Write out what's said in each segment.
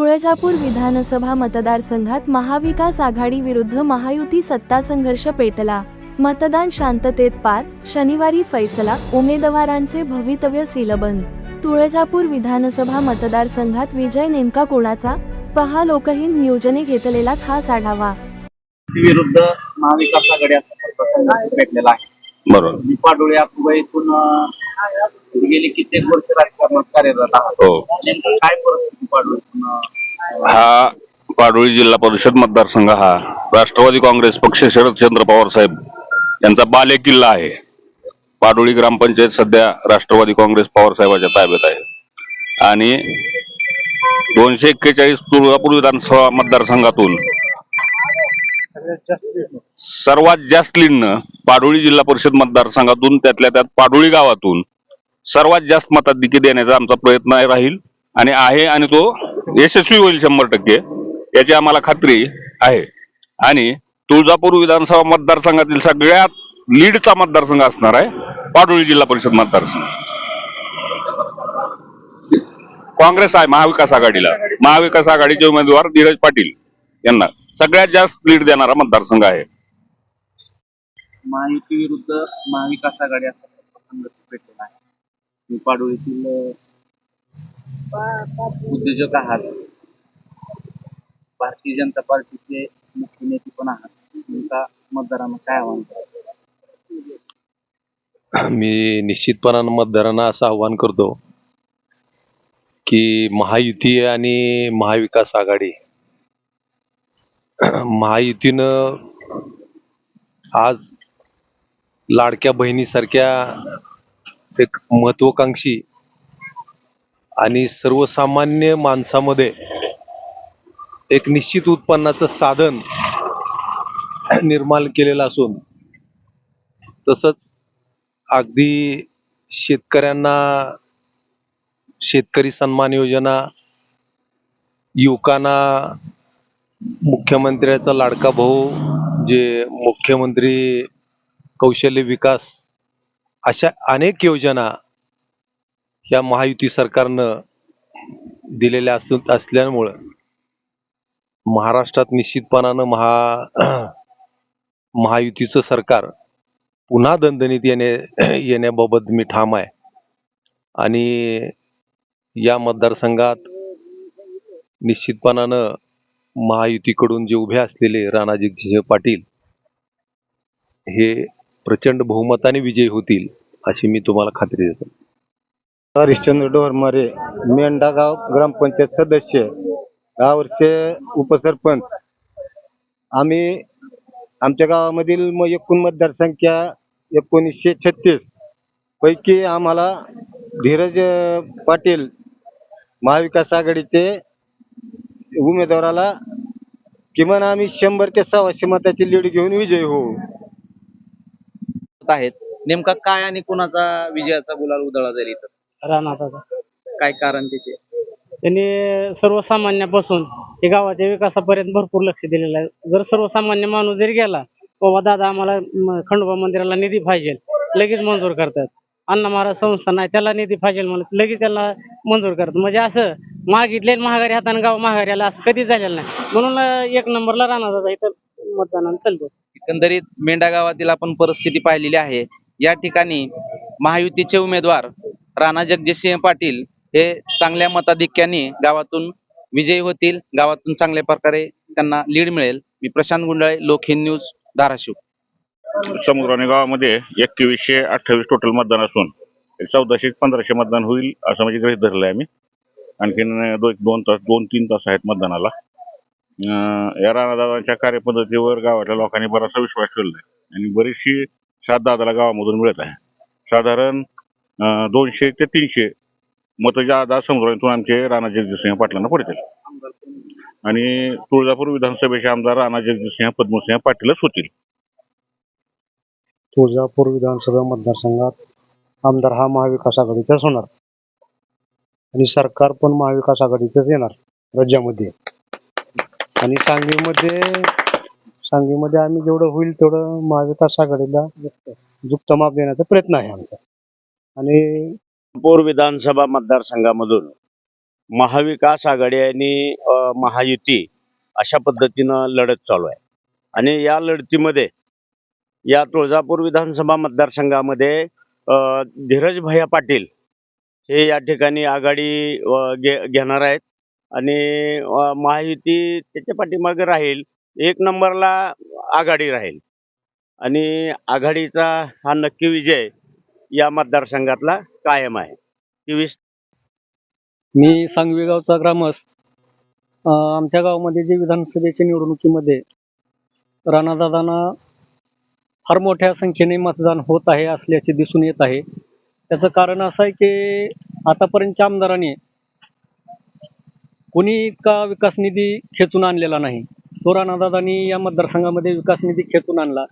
तुळजापूर विधानसभा मतदारसंघात महाविकास आघाडी विरुद्ध महायुती सत्ता संघर्ष पेटला. मतदान शांततेत पार शनिवारी फैसला उमेदवारांचे भवितव्य सीलबंद. तुळजापूर विधानसभा मतदारसंघात विजय नेमका कोणाचा? पहा लोकहित नियोजने घेतलेला खास आढावा. विरुद्ध महाविकास आघाडी भेटलेला आहे. बरोबर. गेली कित्येक वर्ष राजकारणात कार्यरत आहात. हो. काय परिस्थिती अं, हा पाडोळी जिल्हा परिषद मतदारसंघ हा राष्ट्रवादी काँग्रेस पक्ष शरदचंद्र पवार साहेब यांचा बाले किल्ला आहे. पाडोळी ग्रामपंचायत सध्या राष्ट्रवादी काँग्रेस पवारसाहेबाच्या ताब्यात आहे. आणि दोनशे एक्केचाळीस तुळजापूर विधानसभा मतदारसंघातून सर्वात जास्त लीडनं पाडोळी जिल्हा परिषद मतदारसंघातून त्यातल्या त्यात पाडोळी गावातून सर्वात जास्त मताधिकी देण्याचा आमचा प्रयत्न आहे- राहील. आणि आहे आणि तो यशस्वी होईल शंभर टक्के याची आम्हाला खात्री आहे. आणि तुळजापूर विधानसभा मतदारसंघातील सगळ्यात लीडचा मतदारसंघ असणार आहे पाडोळी जिल्हा परिषद मतदारसंघ. काँग्रेस आहे महाविकास आघाडीला. महाविकास आघाडीचे उमेदवार धीरज पाटील यांना सगळ्यात जास्त लीड देणारा मतदारसंघ आहे. महायुती विरुद्ध महाविकास आघाडी असा प्रसंग भेटलेला आहे. मी पाडोळीतील उद्योजक आहात. भारतीय जनता पार्टीचे मुख्य नेते पण आहात. तुमचा मतदारांना काय आव्हान? मी निश्चितपणानं मतदारांना असं आव्हान करतो की महायुती आणि महाविकास आघाडी. महायुतीनं आज लाडक्या बहिणीसारख्या एक महत्वाकांक्षी आणि सर्वसामान्य माणसामध्ये एक निश्चित उत्पन्नाचं साधन निर्माण केलेलं असून तसंच अगदी शेतकऱ्यांना शेतकरी सन्मान योजना युवकांना मुख्यमंत्र्याचा लाडका भाऊ जे मुख्यमंत्री कौशल्य विकास अशा अनेक योजना या महायुती सरकारनं दिलेल्या अस असल्यामुळं महाराष्ट्रात निश्चितपणानं महा महायुतीचं सरकार पुन्हा दणदणीत येणे येण्याबाबत मी ठाम आहे. आणि या मतदारसंघात निश्चितपणानं महायुतीकडून जे उभे असलेले राणाजगजितसिंह पाटील हे प्रचंड बहुमताने विजयी होतील अशी मी तुम्हाला खात्री देतो. हरिश्चंद्र डोरमारे मेंढा गाव ग्रामपंचायत सदस्य दहा वर्षे उपसरपंच. आम्ही आमच्या गावामधील म- एकूण मतदारसंख्या एकोणीसशे छत्तीस. पैकी आम्हाला धीरज पाटील महाविकास आघाडीचे उमेदवाराला किमान आम्ही शंभर ते सव्वाशे मताची लीड घेऊन विजयी होऊ. आहेत. नेमका काय आणि कुणाचा विजयाचा गुलाल उधळा जाईल इथं? राहणार आता काय कारण त्याचे? त्यांनी सर्वसामान्यापासून हे गावाच्या विकासापर्यंत भरपूर लक्ष दिलेलं आहे. जर सर्वसामान्य माणूस जरी गेला बाबा दादा आम्हाला म, खंडोबा मंदिराला निधी पाहिजे लगेच मंजूर करतात. अण्णा महाराज संस्था नाही त्याला निधी पाहिजे म्हणत लगेच त्याला मंजूर करतात. म्हणजे असं मागितले महागारी हाताने गाव महागारी आला असं कधीच झालेलं नाही. म्हणून अं, एक नंबरला राहणार दादा इथं मतदानानं चालतो. एकंदरीत मेंढा गावातील आपण परिस्थिती पाहिलेली आहे. या ठिकाणी महायुतीचे उमेदवार राणा जगजितसिंह पाटील हे चांगल्या मताधिक्याने गावातून विजयी होतील गावातून चांगल्या प्रकारे त्यांना लीड मिळेल. मी प्रशांत गुंडाळे लोकहिंद न्यूज धाराशिव. समुद्राने गावामध्ये एकवीसशे अठ्ठावीस टोटल मतदान असून चौदाशे पंधराशे मतदान होईल असं म्हणजे गृहित धरलं आहे आम्ही. आणखीन दोन दोन तास दोन तीन तास आहेत मतदानाला. या राणादादांच्या कार्यपद्धतीवर गावातल्या लोकांनी बराचसा विश्वास ठेवला आहे. आणि बरीचशी सात दादाला गावामधून मिळत आहे. साधारण दोनशे ते तीनशे मतं ज्या समुद्रातून आमचे राणा जगजितसिंह पाटलांना पडतील आणि तुळजापूर विधानसभेचे आमदार राणा जगजितसिंह पद्मसिंह पाटीलच होतील. तुळजापूर विधानसभा मतदारसंघात आमदार हा महाविकास आघाडीचाच होणार. आणि सरकार पण महाविकास आघाडीचंच येणार राज्यामध्ये. आणि सांगलीमध्ये सांगलीमध्ये आम्ही जेवढं होईल तेवढं महाविकास आघाडीला जुक्त माप देण्याचा प्रयत्न आहे आमचा. आणि पूर विधानसभा मतदारसंघामधून महाविकास आघाडी आणि महायुती अशा पद्धतीनं लढत चालू आहे. आणि या लढतीमध्ये या तुळजापूर विधानसभा मतदारसंघामध्ये धीरज भैया पाटील हे या ठिकाणी आघाडी घे घेणार आहेत. आणि महायुती त्याच्या पाठीमागे राहील एक नंबरला आघाडी राहील. आणि आघाडीचा हा नक्की विजय या मतदारसंघातला कायम आहे. तेवीस मी सांगवी गावचा ग्रामस्थ. आमच्या गावामध्ये जे विधानसभेच्या निवडणुकीमध्ये राणादादांना फार मोठ्या संख्येने मतदान होत आहे असल्याचे दिसून येत आहे. त्याचं कारण असं आहे की आतापर्यंतच्या आमदारांनी कोणी इतका विकास निधी खेचून आणलेला नाही. तो राणादादांनी या मतदारसंघामध्ये विकास निधी खेचून आणला.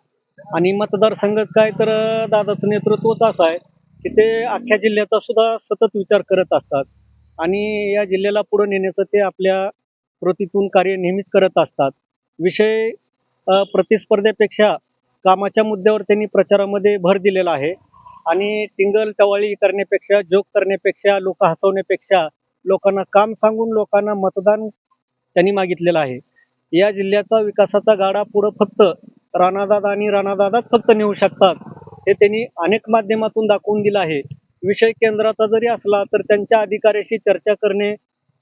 आणि मतदारसंघच काय तर दादाचं नेतृत्वच असं आहे की ते अख्ख्या जिल्ह्याचा सुद्धा सतत विचार करत असतात. आणि या जिल्ह्याला पुढे नेण्याचं ते आपल्या कृतीतून कार्य नेहमीच करत असतात. विषय प्रतिस्पर्धेपेक्षा कामाच्या मुद्द्यावर त्यांनी प्रचारामध्ये भर दिलेला आहे. आणि टिंगल टवाळी करण्यापेक्षा जोक करण्यापेक्षा लोक हसवण्यापेक्षा लोकांना काम सांगून लोकांना मतदान त्यांनी मागितलेलं आहे. या जिल्ह्याचा विकासाचा गाडा पुढं फक्त राणादादा आणि राणादादाच फक्त नेऊ शकतात. हे त्यांनी अनेक माध्यमातून दाखवून दिलं आहे. विषय केंद्राचा जरी असला तर त्यांच्या अधिकाऱ्याशी चर्चा करणे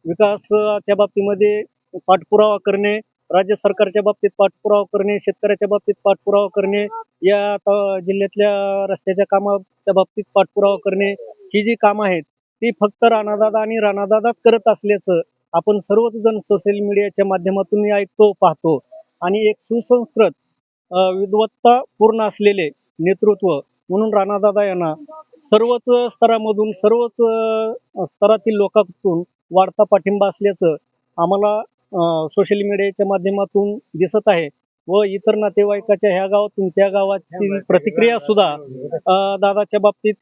विकासाच्या बाबतीमध्ये पाठपुरावा करणे राज्य सरकारच्या बाबतीत पाठपुरावा करणे शेतकऱ्याच्या बाबतीत पाठपुरावा करणे या जिल्ह्यातल्या रस्त्याच्या कामाच्या बाबतीत पाठपुरावा करणे ही जी कामं आहेत ती फक्त राणादादा आणि राणादादाच करत असल्याचं आपण सर्वच जण सोशल मीडियाच्या माध्यमातून ऐकतो पाहतो. आणि एक सुसंस्कृत विद्वत्ता पूर्ण असलेले नेतृत्व म्हणून राणादादा यांना सर्वच स्तरामधून सर्वच स्तरातील लोकांतून वाढता पाठिंबा असल्याचं आम्हाला सोशल मीडियाच्या माध्यमातून दिसत आहे व इतर नातेवाईकाच्या ह्या गावातून त्या गावातील प्रतिक्रिया सुद्धा दादाच्या बाबतीत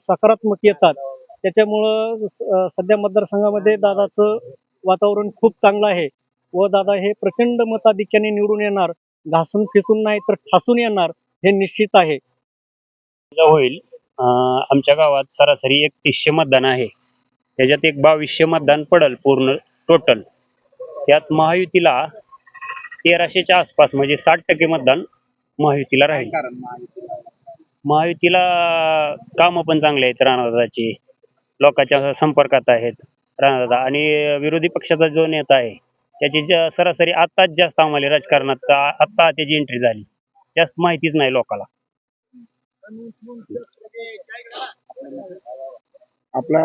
सकारात्मक येतात. त्याच्यामुळं सध्या मतदारसंघामध्ये दादाचं वातावरण खूप चांगलं आहे व दादा हे प्रचंड मताधिक्याने निवडून येणार घासून फिसून नाही तर ठासून येणार हे निश्चित आहे. होईल. अं, आमच्या गावात सरासरी एकतीसशे मतदान आहे. त्याच्यात एक बावीसशे मतदान पडल पूर्ण टोटल त्यात महायुतीला तेराशेच्या आसपास म्हणजे साठ टक्के मतदान महायुतीला राहील. महायुतीला कामं पण चांगले आहेत राणादादाची. लोकांच्या संपर्कात आहेत राणादादा. आणि विरोधी पक्षाचा जो नेता आहे त्याची ज- सरासरी आत्ताच जास्त आम्हाला राजकारणात आत्ता त्याची एंट्री झाली. जास्त माहितीच नाही लोकाला. आपला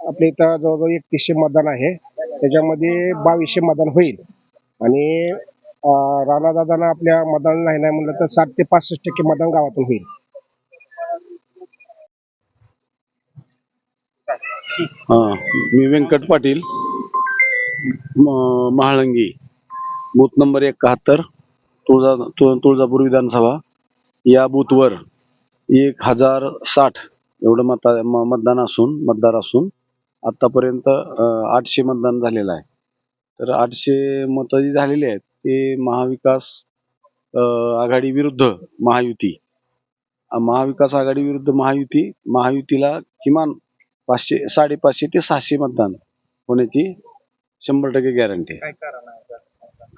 आपल्या इथं जवळजवळ एकतीसशे मतदान आहे. त्याच्यामध्ये बावीसशे मतदान होईल. आणि राणादादांना आपल्या मतदान नाही नाही म्हणलं तर साठ ते पासष्ट टक्के मतदान गावातून होईल. हा मी व्यंकट पाटील. महाळंगी. बूथ नंबर एकाहत्तर तुळजा तु- तुळजापूर विधानसभा. या बूथवर एक हजार साठ एवढं मता मतदान असून मतदार असून आतापर्यंत आठशे मतदान झालेलं आहे. तर आठशे मतं जी झालेली आहेत ते महाविकास आघाडी विरुद्ध महायुती. महाविकास आघाडी विरुद्ध महायुती महायुतीला किमान पाचशे साडेपाचशे ते सहाशे मतदान होण्याची शंभर टक्के गॅरंटी आहे.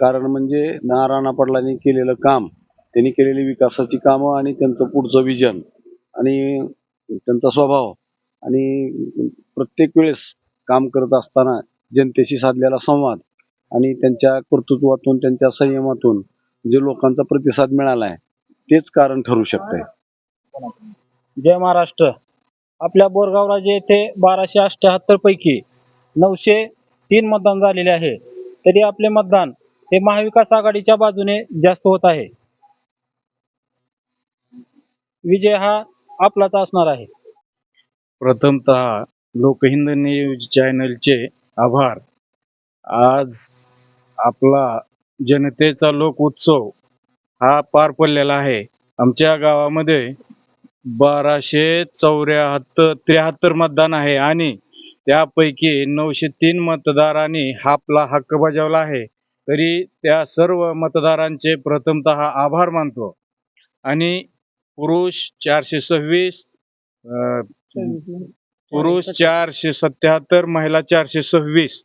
कारण म्हणजे ना राणा पाटलांनी केलेलं काम त्यांनी केलेली विकासाची कामं आणि त्यांचं पुढचं विजन आणि त्यांचा स्वभाव आणि प्रत्येक वेळेस काम करत असताना जनतेशी साधलेला संवाद आणि त्यांच्या कर्तृत्वातून त्यांच्या संयमातून जे लोकांचा प्रतिसाद मिळाला आहे तेच कारण ठरू शकतंय. जय महाराष्ट्र. आपल्या बोरगाव राज्य येथे बाराशे अठ्याहत्तर पैकी नऊशे तीन मतदान झालेले आहे. तरी आपले मतदान हे महाविकास आघाडीच्या बाजूने जास्त होत आहे. विजय हा आपलाच असणार आहे. प्रथमतः लोकहिंद न्यूज चॅनलचे आभार. आज आपला जनतेचा लोक उत्सव हा पार पडलेला आहे. आमच्या गावामध्ये बाराशे चौऱ्याहत्तर त्र्याहत्तर मतदान आहे आणि त्यापैकी नऊशे तीन मतदारांनी आपला हक्क बजावला आहे. तरी त्या सर्व मतदारांचे प्रथमतः आभार मानतो. आणि पुरुष चारशे सव्वीस पुरुष चारशे सत्याहत्तर महिला चारशे सव्वीस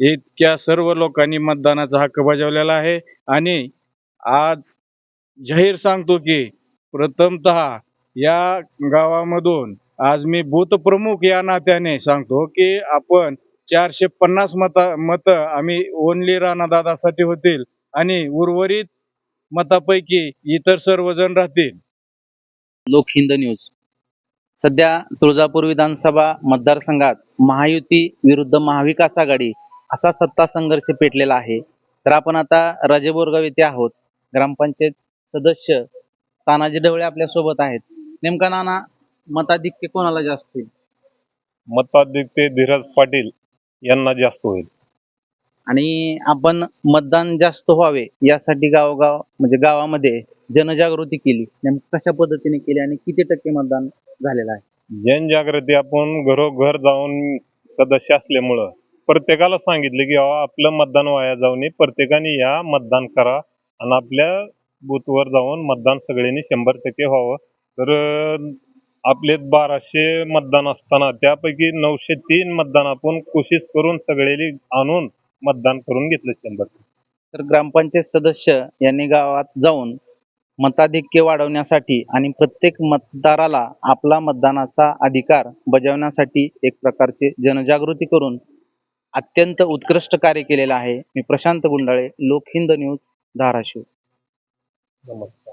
इतक्या सर्व लोकांनी मतदानाचा हक्क बजावलेला आहे. आणि आज जाहीर सांगतो की प्रथमतः या गावामधून आज मी बूथ प्रमुख या नात्याने सांगतो की आपण चारशे पन्नास मता मत आम्ही ओनली राणादादासाठी होतील आणि उर्वरित मतापैकी इतर सर्वजण राहतील. लोक हिंद न्यूज. सध्या तुळजापूर विधानसभा मतदारसंघात महायुती विरुद्ध महाविकास आघाडी असा सत्ता संघर्ष पेटलेला आहे. तर आपण आता राजेबोरगाव येथे आहोत. ग्रामपंचायत सदस्य तानाजी ढवळे आपल्यासोबत आहेत. नेमका नाना मताधिक्य कोणाला जास्त होईल? मताधिक्य धीरज पाटील यांना जास्त होईल. आणि आपण मतदान जास्त व्हावे यासाठी गावोगाव म्हणजे गावामध्ये जनजागृती केली. नेमकं कशा पद्धतीने केली आणि किती टक्के मतदान झालेलं आहे? जनजागृती आपण घरोघर जाऊन सदस्य असल्यामुळं प्रत्येकाला सांगितलं की आपलं मतदान वाया जाऊ नये. प्रत्येकाने या मतदान करा आणि आपल्या बूथवर जाऊन मतदान सगळ्यांनी शंभर टक्के व्हावं. तर अं, आपले बाराशे मतदान असताना त्यापैकी नऊशे तीन मतदान आपण कोशिश करून सगळ्यांनी आणून मतदान करून घेतलं शंभर तर ग्रामपंचायत सदस्य यांनी गावात जाऊन मताधिक्य वाढवण्यासाठी आणि प्रत्येक मतदाराला आपला मतदानाचा अधिकार बजावण्यासाठी एक प्रकारचे जनजागृती करून अत्यंत उत्कृष्ट कार्य केलेलं आहे. मी प्रशांत गुंडाळे लोकहिंद न्यूज धाराशिव. नमस्कार.